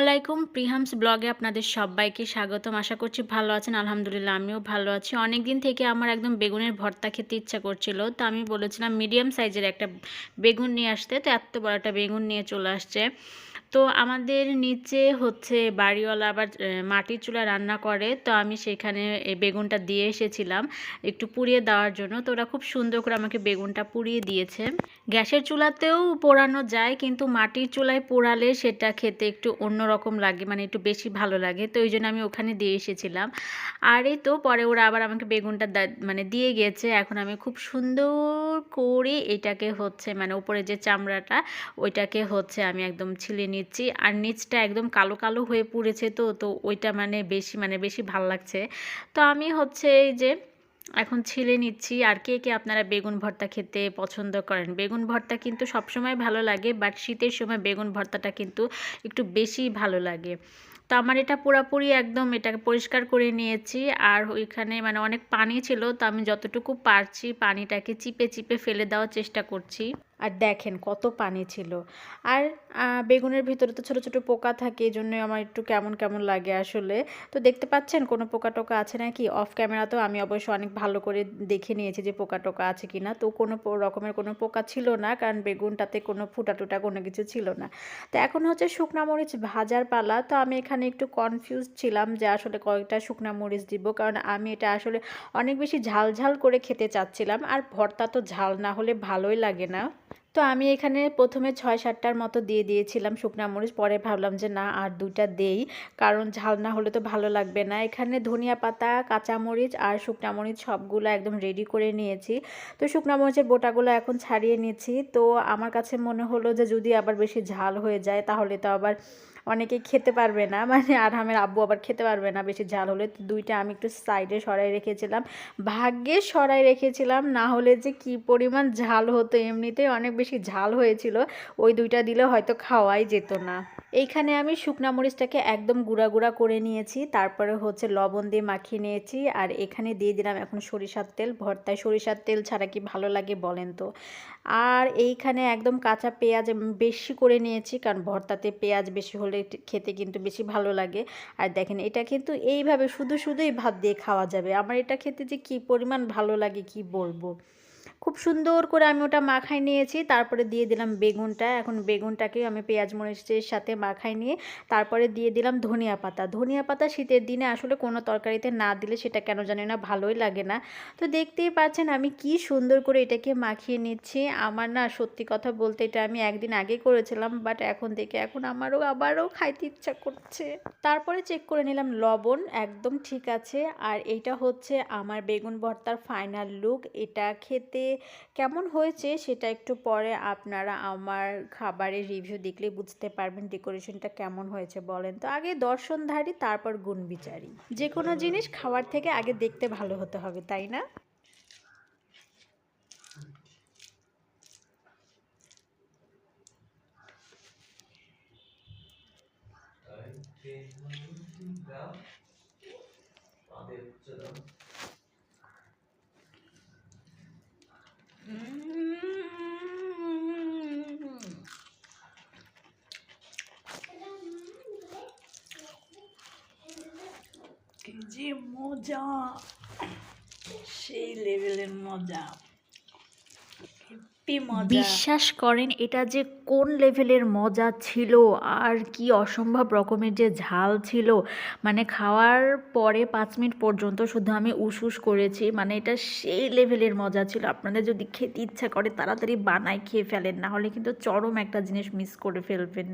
আলাইকুম। প্রিহামস ব্লগে আপনাদের সবাইকে স্বাগতম। আশা করছি ভালো আছেন। আলহামদুলিল্লাহ, আমিও ভালো আছি। অনেক দিন থেকে আমার একদম বেগুনের ভর্তা খেতে ইচ্ছা করছিল। তো আমি বলেছিলাম মিডিয়াম সাইজের একটা বেগুন নিয়ে আসতে। তো এত বড় একটা বেগুন নিয়ে চলে আসছে। তো আমাদের নিচে হচ্ছে বাড়িওয়ালা আবার মাটির চুলা রান্না করে। তো আমি সেখানে বেগুনটা দিয়ে এসেছিলাম একটু পুড়িয়ে দেওয়ার জন্য। তো ওরা খুব সুন্দর করে আমাকে বেগুনটা পুড়িয়ে দিয়েছে। গ্যাসের চুলাতেও পোড়ানো যায়, কিন্তু মাটির চুলায় পোড়ালে সেটা খেতে একটু অন্যরকম লাগে মানে একটু বেশি ভালো লাগে। তো ওই জন্য আমি ওখানে দিয়ে এসেছিলাম। আর এই তো পরে ওরা আবার আমাকে বেগুনটা মানে দিয়ে গিয়েছে। এখন আমি খুব সুন্দর করে এটাকে হচ্ছে মানে উপরে যে চামড়াটা, ওইটাকে হচ্ছে আমি একদম ছিলে নিচ্ছি। আর নিচটা একদম কালো কালো হয়ে পুড়েছে তো তো ওইটা মানে বেশি মানে বেশি ভালো লাগছে। তো আমি হচ্ছে এই যে এখন ছিলে নিচ্ছি। আর কে কে আপনারা বেগুন ভর্তা খেতে পছন্দ করেন? বেগুন ভর্তা কিন্তু সবসময় ভালো লাগে, বাট শীতের সময় বেগুন ভর্তাটা কিন্তু একটু বেশি ভালো লাগে। তো আমার এটা পুরাপুরি একদম এটাকে পরিষ্কার করে নিয়েছি। আর ওইখানে মানে অনেক পানি ছিল, তো আমি যতটুকু পারছি পানিটাকে চিপে চিপে ফেলে দেওয়ার চেষ্টা করছি। আর দেখেন কত পানি ছিল। আর বেগুনের ভিতরে তো ছোটো ছোটো পোকা থাকে এই জন্যই আমার একটু কেমন কেমন লাগে আসলে। তো দেখতে পাচ্ছেন কোনো পোকা টোকা আছে নাকি? অফ ক্যামেরাতেও আমি অবশ্য অনেক ভালো করে দেখে নিয়েছি যে পোকা টোকা আছে কি না তো কোনো রকমের কোনো পোকা ছিল না, কারণ বেগুনটাতে কোনো ফুটা টুটা কোনো কিছু ছিল না। তো এখন হচ্ছে শুকনা মরিচ ভাজার পালা। তো আমি এখানে একটু কনফিউজ ছিলাম যে আসলে কয়েকটা শুকনা মরিচ দিব, কারণ আমি এটা আসলে অনেক বেশি ঝাল ঝাল করে খেতে চাচ্ছিলাম। আর ভর্তা তো ঝাল না হলে ভালোই লাগে না। তো আমি এখানে প্রথমে ছয় সাতটার মতো দিয়ে দিয়েছিলাম শুকনা মরিচ, পরে ভাবলাম যে না, আর দুইটা দেই। কারণ ঝাল না হলে তো ভালো লাগবে না। এখানে ধনিয়া পাতা কাঁচামরিচ আর শুকনা মরিচ সবগুলো একদম রেডি করে নিয়েছি। তো শুকনা মরিচের বোটাগুলো এখন ছাড়িয়ে নিয়েছি তো আমার কাছে মনে হলো যে যদি আবার বেশি ঝাল হয়ে যায়, তাহলে তো আবার অনেকে খেতে পারবে না মানে আর আমের আব্বু আবার খেতে পারবে না, বেশি ঝাল হলে। তো দুইটা আমি একটু সাইডে সরাই রেখেছিলাম। ভাগ্যে সরাই রেখেছিলাম, না হলে যে কি পরিমাণ ঝাল হতো, এমনিতেই অনেক বেশি ঝাল হয়েছিল। ওই দুইটা দিলে হয়তো খাওয়াই যেত না। এইখানে আমি শুকনা মরিচটাকে একদম গুঁড়া গুঁড়া করে নিয়েছি, তারপরে হচ্ছে লবণ দিয়ে মাখিয়ে নিয়েছি, আর এখানে দিয়ে দিলাম এখন সরিষার তেল, ভর্তায় সরিষার তেল ছাড়া কি ভালো লাগে বলেন তো। আর এইখানে একদম কাঁচা পেঁয়াজ বেশি করে নিয়েছি, কারণ ভর্তাতে পেঁয়াজ বেশি হলে খেতে কিন্তু বেশি ভালো লাগে। আর দেখেন এটা কিন্তু এইভাবে শুধু শুধুই ভাত দিয়ে খাওয়া যাবে, আমার এটা খেতে যে কি পরিমাণ ভালো লাগে কি বলব। খুব সুন্দর করে আমি ওটা মাখাই নিয়েছি। তারপরে দিয়ে দিলাম বেগুনটা। এখন বেগুনটাকে আমি পেঁয়াজ মরিচের সাথে মাখাই নিয়ে তারপরে দিয়ে দিলাম ধনিয়া পাতা। ধনিয়া পাতা শীতের দিনে আসলে কোনো তরকারিতে না দিলে সেটা কেন জানি না ভালোই লাগে না। তো দেখতেই পাচ্ছেন আমি কি সুন্দর করে এটাকে মাখিয়ে নিচ্ছি। আমার না সত্যি কথা বলতে এটা আমি একদিন আগে করেছিলাম, বাট এখন থেকে এখন আমারও আবারও খাইতে ইচ্ছা করছে। তারপরে চেক করে নিলাম লবণ, একদম ঠিক আছে। আর এইটা হচ্ছে আমার বেগুন ভর্তার ফাইনাল লুক এটা খেতে কেমন হয়েছে সেটা একটু পরে আপনারা আমার খাবারের রিভিউ দেখলে বুঝতে পারবেন ডেকোরেশনটা কেমন হয়েছে বলেন তো। আগে দর্শনধারী, তারপর গুণ বিচারি যে কোনো জিনিস খাওয়ার থেকে আগে দেখতে ভালো হতে হবে, তাই না? কি যে মজা, সেই লেভেলের মজা। বিশ্বাস করেন, এটা যে কোন লেভেলের মজা ছিল, আর কি অসম্ভব রকমের যে ঝাল ছিল মানে খাওয়ার পরে পাঁচ মিনিট পর্যন্ত শুধু আমি উস করেছি মানে এটা সেই লেভেলের মজা ছিল। আপনাদের যদি খেতে ইচ্ছা করে, তাড়াতাড়ি বানায় খেয়ে ফেলেন, না হলে কিন্তু চরম একটা জিনিস মিস করে ফেলবেন।